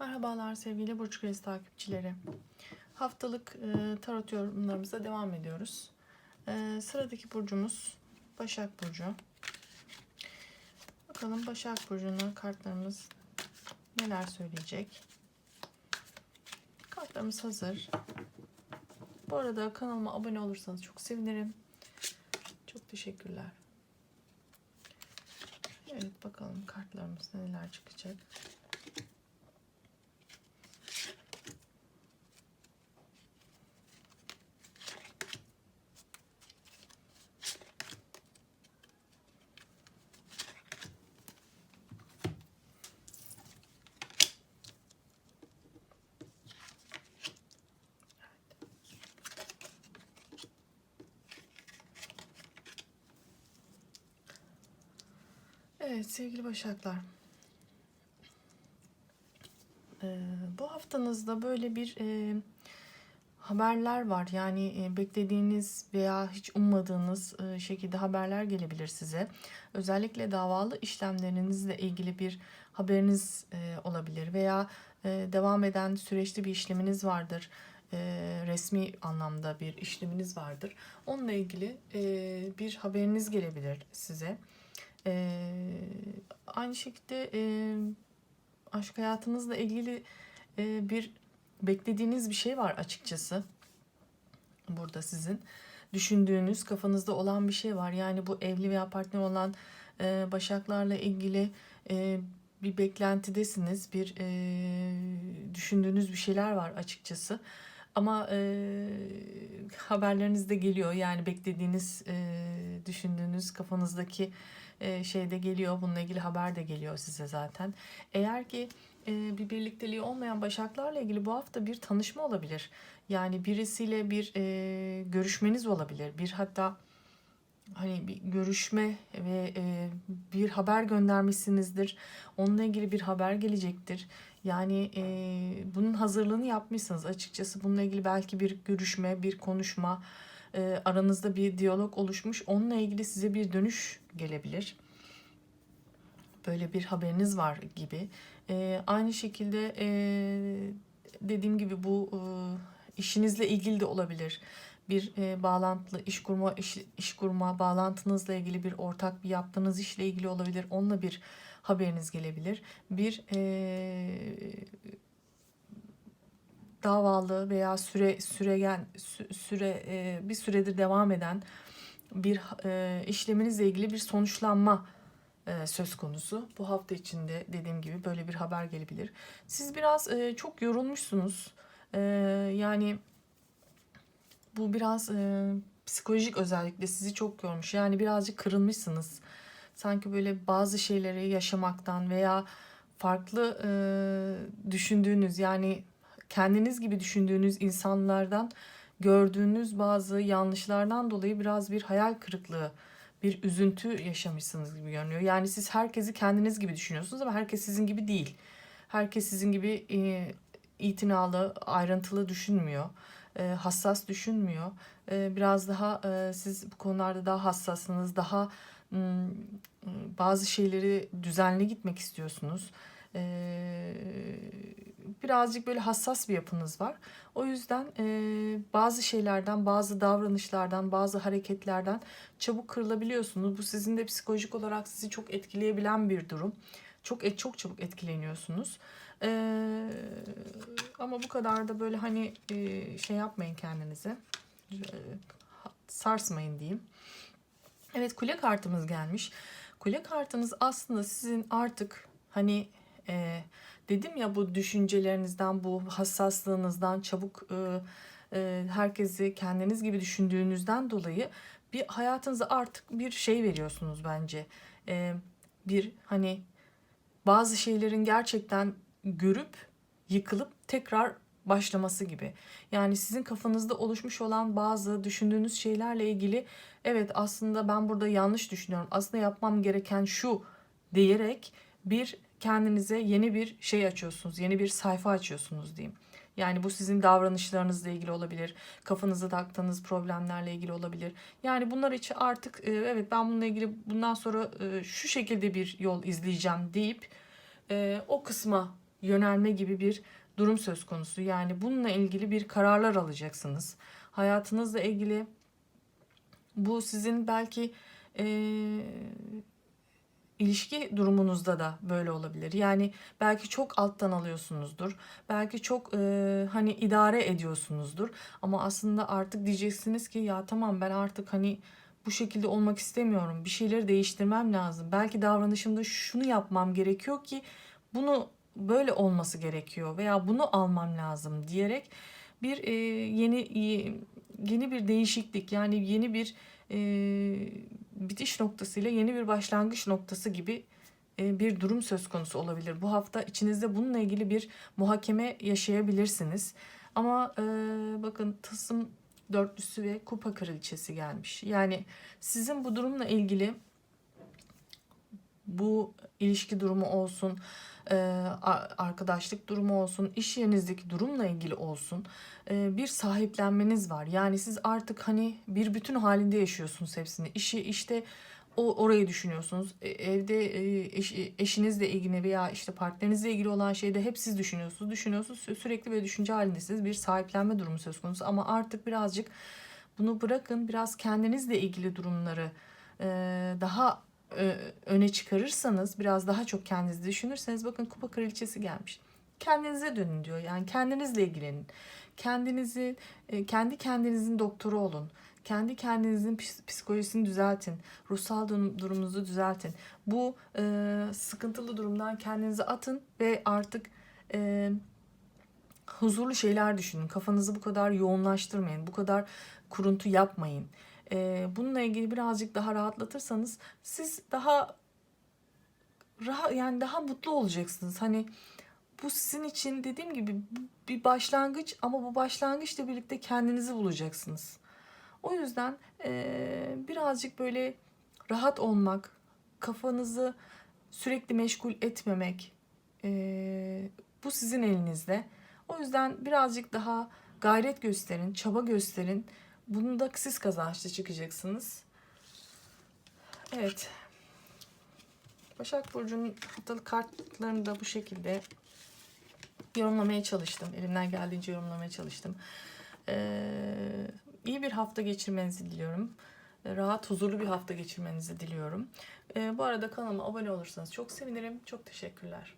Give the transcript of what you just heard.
Merhabalar sevgili Burç Kriz takipçileri. Haftalık e, tarot yorumlarımıza devam ediyoruz. E, sıradaki burcumuz Başak Burcu. Bakalım Başak Burcu'na kartlarımız neler söyleyecek. Kartlarımız hazır. Bu arada kanalıma abone olursanız çok sevinirim. Çok teşekkürler. Evet bakalım kartlarımızda neler çıkacak. Evet sevgili Başaklar. Ee, bu haftanızda böyle bir e, haberler var. Yani e, beklediğiniz veya hiç ummadığınız e, şekilde haberler gelebilir size. Özellikle davalı işlemlerinizle ilgili bir haberiniz e, olabilir veya e, devam eden süreçli bir işleminiz vardır. E, resmi anlamda bir işleminiz vardır. Onunla ilgili e, bir haberiniz gelebilir size. Ee, aynı şekilde e, aşk hayatınızla ilgili e, bir beklediğiniz bir şey var açıkçası. Burada sizin düşündüğünüz kafanızda olan bir şey var. Yani bu evli veya partner olan e, başaklarla ilgili e, bir beklentidesiniz. Bir e, düşündüğünüz bir şeyler var açıkçası. Ama e, haberleriniz de geliyor. Yani beklediğiniz, e, düşündüğünüz kafanızdaki e, şey de geliyor. Bununla ilgili haber de geliyor size zaten. Eğer ki e, bir birlikteliği olmayan başaklarla ilgili bu hafta bir tanışma olabilir. Yani birisiyle bir e, görüşmeniz olabilir. Bir hatta hani bir görüşme ve bir haber göndermişsinizdir. Onunla ilgili bir haber gelecektir. Yani e, bunun hazırlığını yapmışsınız açıkçası. Bununla ilgili belki bir görüşme, bir konuşma, e, aranızda bir diyalog oluşmuş. Onunla ilgili size bir dönüş gelebilir. Böyle bir haberiniz var gibi. E, aynı şekilde e, dediğim gibi bu e, işinizle ilgili de olabilir. Bir e, bağlantılı iş kurma iş, iş kurma bağlantınızla ilgili bir ortak bir yaptığınız işle ilgili olabilir. Onunla bir haberiniz gelebilir. Bir e, davalı veya süre süregen sü- süre e, bir süredir devam eden bir e, işleminizle ilgili bir sonuçlanma e, söz konusu. Bu hafta içinde dediğim gibi böyle bir haber gelebilir. Siz biraz e, çok yorulmuşsunuz. Yani bu biraz psikolojik özellikle sizi çok yormuş. Yani birazcık kırılmışsınız. Sanki böyle bazı şeyleri yaşamaktan veya farklı e, düşündüğünüz yani kendiniz gibi düşündüğünüz insanlardan gördüğünüz bazı yanlışlardan dolayı biraz bir hayal kırıklığı, bir üzüntü yaşamışsınız gibi görünüyor. Yani siz herkesi kendiniz gibi düşünüyorsunuz ama herkes sizin gibi değil. Herkes sizin gibi e, itinalı, ayrıntılı düşünmüyor. E, hassas düşünmüyor. E, biraz daha e, siz bu konularda daha hassasınız, daha bazı şeyleri düzenli gitmek istiyorsunuz. E, birazcık böyle hassas bir yapınız var. O yüzden e, bazı şeylerden, bazı davranışlardan, bazı hareketlerden çabuk kırılabiliyorsunuz. Bu sizin de psikolojik olarak sizi çok etkileyebilen bir durum. Çok et çok çabuk etkileniyorsunuz. E, ama bu kadar da böyle hani e, şey yapmayın kendinize. E, sarsmayın diyeyim. Evet kule kartımız gelmiş. Kule kartınız aslında sizin artık hani e, dedim ya bu düşüncelerinizden, bu hassaslığınızdan, çabuk e, e, herkesi kendiniz gibi düşündüğünüzden dolayı bir hayatınıza artık bir şey veriyorsunuz bence. E, bir hani bazı şeylerin gerçekten görüp yıkılıp tekrar başlaması gibi. Yani sizin kafanızda oluşmuş olan bazı düşündüğünüz şeylerle ilgili evet aslında ben burada yanlış düşünüyorum. Aslında yapmam gereken şu diyerek bir kendinize yeni bir şey açıyorsunuz. Yeni bir sayfa açıyorsunuz diyeyim. Yani bu sizin davranışlarınızla ilgili olabilir. Kafanıza taktığınız problemlerle ilgili olabilir. Yani bunlar için artık e, evet ben bununla ilgili bundan sonra e, şu şekilde bir yol izleyeceğim deyip e, o kısma yönelme gibi bir durum söz konusu. Yani bununla ilgili bir kararlar alacaksınız. Hayatınızla ilgili bu sizin belki ilişki durumunuzda da böyle olabilir. Yani belki çok alttan alıyorsunuzdur. Belki çok eee, hani idare ediyorsunuzdur. Ama aslında artık diyeceksiniz ki ya tamam ben artık hani bu şekilde olmak istemiyorum. Bir şeyleri değiştirmem lazım. Belki davranışımda şunu yapmam gerekiyor ki bunu böyle olması gerekiyor veya bunu almam lazım diyerek bir e, yeni yeni bir değişiklik yani yeni bir e, bitiş noktasıyla yeni bir başlangıç noktası gibi e, bir durum söz konusu olabilir. Bu hafta içinizde bununla ilgili bir muhakeme yaşayabilirsiniz. Ama e, bakın tılsım dörtlüsü ve kupa kraliçesi gelmiş. Yani sizin bu durumla ilgili bu ilişki durumu olsun, e, arkadaşlık durumu olsun, iş yerinizdeki durumla ilgili olsun e, bir sahiplenmeniz var. Yani siz artık hani bir bütün halinde yaşıyorsunuz hepsini. İşi işte o orayı düşünüyorsunuz. E, Evde eş- eşinizle ilgili veya işte partnerinizle ilgili olan şeyde hep siz düşünüyorsunuz. Düşünüyorsunuz. Sü- Sürekli bir düşünce halindesiniz. Bir sahiplenme durumu söz konusu ama artık birazcık bunu bırakın. Biraz kendinizle ilgili durumları daha öne çıkarırsanız, biraz daha çok kendinizi düşünürseniz bakın kupa kraliçesi gelmiş. Kendinize dönün diyor. Yani kendinizle ilgilenin. Kendinizi e, kendi kendinizin doktoru olun. Kendi kendinizin psikolojisini düzeltin. Ruhsal durum- durumunuzu düzeltin. Bu e, sıkıntılı durumdan kendinizi atın ve artık e, huzurlu şeyler düşünün. Kafanızı bu kadar yoğunlaştırmayın. Bu kadar kuruntu yapmayın. E, bununla ilgili birazcık daha rahatlatırsanız siz daha rahat yani daha mutlu olacaksınız. Hani bu sizin için dediğim gibi bir başlangıç ama bu başlangıçla birlikte kendinizi bulacaksınız. O yüzden eee, birazcık böyle rahat olmak, kafanızı sürekli meşgul etmemek eee, bu sizin elinizde. O yüzden birazcık daha gayret gösterin, çaba gösterin. Bunu da siz kazançlı çıkacaksınız. Evet. Başak Burcu'nun haftalık kartlarını da bu şekilde yorumlamaya çalıştım. Elimden geldiğince yorumlamaya çalıştım. Ee, iyi bir hafta geçirmenizi diliyorum. Ee, Rahat, huzurlu bir hafta geçirmenizi diliyorum. Ee, bu arada kanalıma abone olursanız çok sevinirim. Çok teşekkürler.